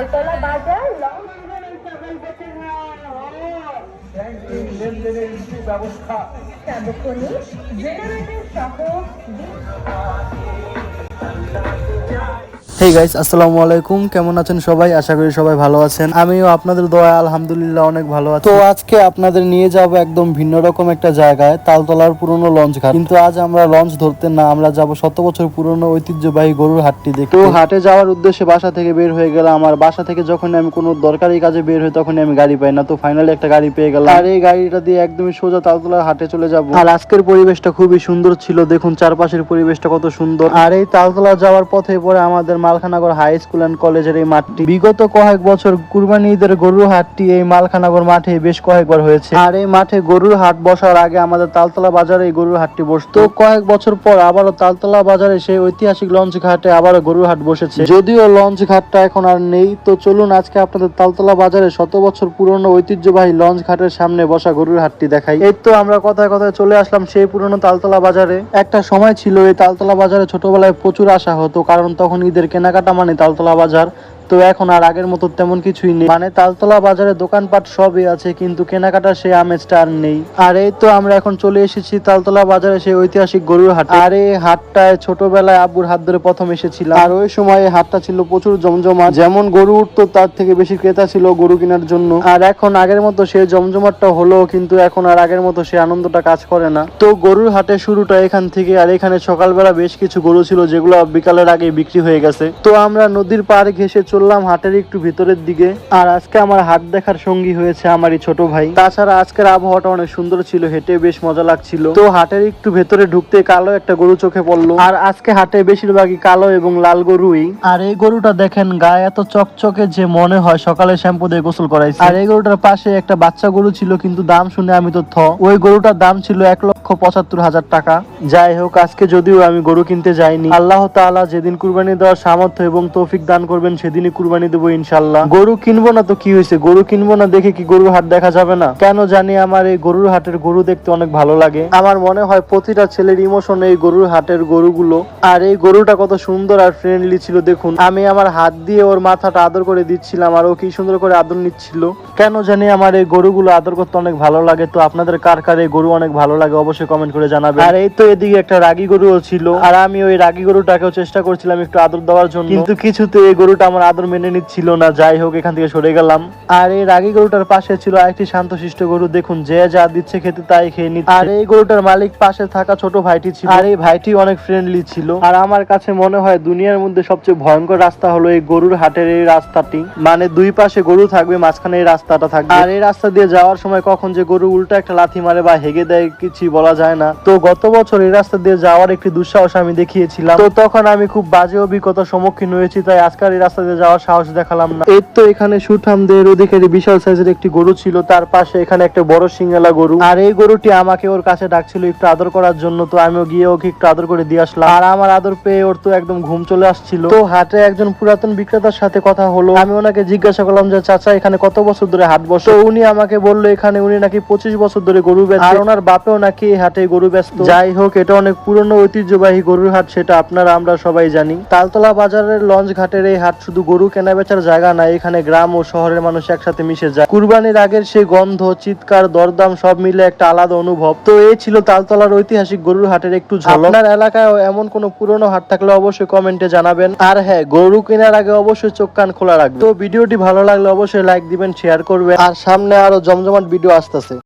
তালতলা বাজার long banking ব্যবস্থা সার্বক্ষণিক জেনারেটর সহ হেই গাইস আসসালামু আলাইকুম কেমন আছেন সবাই? আশা করি সবাই ভালো আছেন। আমিও আপনাদের দোয়া আলহামদুলিল্লাহ অনেক ভালো আছি। তো আজকে আপনাদের নিয়ে যাব একদম ভিন্ন রকম একটা জায়গায়, তালতলার পুরনো লঞ্চ ঘাট। কিন্তু আজ আমরা লঞ্চ ধরতে না, আমরা যাব শত বছর পুরনো ঐতিহ্যবাহী গরুর হাটটি দেখতে। তো হাটে যাওয়ার উদ্দেশ্যে বাসা থেকে বের হয়ে গেলাম। আমার বাসা থেকে যখন আমি কোনো দরকারি কাজে বের হই তখন আমি গাড়ি পাই না। তো ফাইনালি একটা গাড়ি পেয়ে গেলাম। আর এই গাড়িটা দিয়ে একদমই সোজা তালতলার হাটে চলে যাব। আর আজকের পরিবেশটা খুবই সুন্দর ছিল। দেখুন চারপাশের পরিবেশটা কত সুন্দর। আর এই তালতলা যাওয়ার পথে পরে আমাদের মালখানাগর হাই স্কুল অ্যান্ড কলেজের এই মাঠটি। বিগত কয়েক বছর কুরবানি ঈদের গরুর হাটটি এই মালখানাগর মাঠে বেশ কয়েকবার হয়েছে। আর এই মাঠে গরুর হাট বসার আগে আমাদের তালতলা বাজারে এই গরুর হাটটি বসতো। কয়েক বছর পর আবারও তালতলা বাজারে সেই ঐতিহাসিক লঞ্চ ঘাটে আবারও গরুর হাট বসেছে। যদিও লঞ্চ ঘাটটা এখন আর নেই, তো চলুন আজকে আপনাদের তালতলা বাজারে শত বছর পুরনো ঐতিহ্যবাহী লঞ্চ ঘাটের সামনে বসা গরুর হাটটি দেখাই। এই তো আমরা কথায় কথায় চলে আসলাম সেই পুরনো তালতলা বাজারে। একটা সময় ছিল এই তালতলা বাজারে ছোটবেলায় প্রচুর আসা হতো, কারণ তখন ঈদের কেনাকাটা মানে তালতলা বাজার তো এখন আর আগের মতো তেমন কিছুই নেই। মানে তালতলা বাজারে দোকানপাট সবই আছে, কিন্তু কেনাকাটার সেই আমেজটা আর নেই। আর এই তো আমরা এখন চলে এসেছি তালতলা বাজারে সেই ঐতিহাসিক গরুর হাট। আর এই হাটটায় ছোটবেলায় আব্বুর হাত ধরে প্রথম এসেছিলাম। আর ওই সময় হাটটা ছিল প্রচুর জমজমা যেমন গরু উঠতো, তার থেকে বেশি ক্রেতা ছিল গরু কেনার জন্য। আর এখন আগের মতো সেই জমজমাটটা হলো, কিন্তু এখন আর আগের মতো সেই আনন্দটা কাজ করে না। তো গরুর হাটে শুরুটা এখান থেকে, আর এখানে সকালবেলা বেশ কিছু গরু ছিল, যেগুলো বিকালের আগে বিক্রি হয়ে গেছে। তো আমরা নদীর পাড় ঘেসে চললাম হাটের একটু ভিতরের দিকে। আর আজকে আমার হাট দেখার সঙ্গী হয়েছে আমারই ছোট ভাই। তাছাড়া আজকের আবহাওয়াটা অনেক সুন্দর ছিল, হেঁটে বেশ মজা লাগছিল। তো হাটের একটু ভেতরে ঢুকতে কালো একটা গরু চোখে পড়ল। আর আজকে হাটে বেশিরভাগই কালো এবং লাল গরুই। আর এই গরুটা দেখেন, গায়ে এত চকচকে যে মনে হয় সকালে শ্যাম্পু দিয়ে গোসল করাইছে। আর এই গরুটার পাশে একটা বাচ্চা গরু ছিল, কিন্তু দাম শুনে আমি তো থ। ওই গরুটার দাম ছিল এক লক্ষ পঁচাত্তর হাজার টাকা। যাই হোক, আজকে যদিও আমি গরু কিনতে যাইনি, আল্লাহ তাআলা যেদিন কুরবানি দেওয়ার সামর্থ্য এবং তৌফিক দান করবেন, সেদিনই কুরবানি দেবো ইনশাল্লাহ। গরু কিনবো না তো কি হয়েছে? গরু কিনবো না দেখে কি গরুর হাট দেখা যাবে না? কেন জানি আমার এই গরুর হাটের গরু দেখতে অনেক ভালো লাগে। আমার মনে হয় প্রতিটা ছেলের ইমোশন এই গরুর হাটের গরুগুলো। আর এই গরুটা কত সুন্দর আর ফ্রেন্ডলি ছিল, দেখুন। আমি আমার হাত দিয়ে ওর মাথাটা আদর করে দিচ্ছিলাম, আর ও কি সুন্দর করে আদর নিচ্ছিল। কেন জানি আমার এই গরুগুলো আদর করতে অনেক ভালো লাগে। তো আপনাদের কার কার এই গরু অনেক ভালো লাগে অবশ্যই কমেন্ট করে জানাবেন। আর এই তো এদিকে একটা রাগি গরুও ছিল। আর আমি ওই রাগি গরুটাকেও চেষ্টা করছিলাম একটু আদর দেওয়ার জন্য। কিন্তু কিছুতে এই গরুটা আমার আদর মেনে নিচ্ছিল না, যাই হোক, এখান থেকে সরে গেলাম। আর এই রাগী গরুটার পাশে ছিল আরেকটি শান্তশিষ্ট গরু, দেখুন, যে যা দিচ্ছে খেতে তাই খেয়ে নিচ্ছে। আর এই গরুটার মালিক পাশে থাকা ছোট ভাইটি ছিল। আর এই ভাইটি অনেক ফ্রেন্ডলি ছিল। আর আমার কাছে মনে হয় দুনিয়ার মধ্যে সবচেয়ে ভয়ঙ্কর রাস্তা হলো এই গরুর হাটের এই রাস্তাটি। মানে দুই পাশে গরু থাকবে, মাঝখানে এই রাস্তাটা থাকবে। আর এই রাস্তা দিয়ে যাওয়ার সময় কখন যে গরু উল্টা একটা লাথি মারে বা হেগে দেয় কিছু বলা যায় না। তো গত বছর এই রাস্তা দিয়ে যাওয়ার একটি দুঃসাহস আমি দেখিয়েছিলাম। তো তখন আমি খুব বাজে অভিজ্ঞতার সম্মুখীন হয়েছি, তাই আজকাল এই রাস্তা দিয়ে যাওয়ার সাহস দেখালাম না। এই তো এখানে সুঠামদের অধিকারী বিশাল সাইজের একটি গরু ছিল, তার পাশে এখানে একটা বড় সিঙ্গালা গরু। আর এই গরুটি আমাকে ওর কাছে ডাকছিল একটু আদর করার জন্য, তো আমিও গিয়ে ওকে একটু আদর করে দিয়ে আসলাম। আর আমার আদর পেয়ে ওর তো একদম ঘুম চলে আসছিল। তো হাটে একজন পুরাতন বিক্রেতার সাথে কথা হলো। আমি ওনাকে জিজ্ঞাসা করলাম যে, চাচা, এখানে কত বছর ধরে হাট বসে? উনি আমাকে বলল, এখানে উনি নাকি পঁচিশ বছর ধরে গরু বেচে। আর ওনার বাপেও নাকি এই হাটে গরু ব্যস্ত। যাই হোক, এটা অনেক পুরনো ঐতিহ্যবাহী গরুর হাট, সেটা আপনারা, আমরা সবাই জানি। তালতলা বাজারের লঞ্চ ঘাটের এই হাট শুধু গরু কেনা বেচার জায়গা না এখানে গ্রাম ও শহরের মানুষ একসাথে মিশে যায়। কুরবানির আগের সেই গন্ধ, চিৎকার, দরদাম সব মিলে একটা আলাদা অনুভব। তো এই ছিল তালতলার ঐতিহাসিক গরুর হাটের একটু ঝলক। আপনার এলাকায় এমন কোনো পুরনো হাট থাকলে অবশ্যই কমেন্টে জানাবেন। আর হ্যাঁ গরু কেনার আগে অবশ্যই চোখ কান খোলা রাখবেন। তো ভিডিওটি ভালো লাগলে অবশ্যই লাইক দিবেন শেয়ার করবেন। আর সামনে আরও জমজমাট ভিডিও আসতেছে।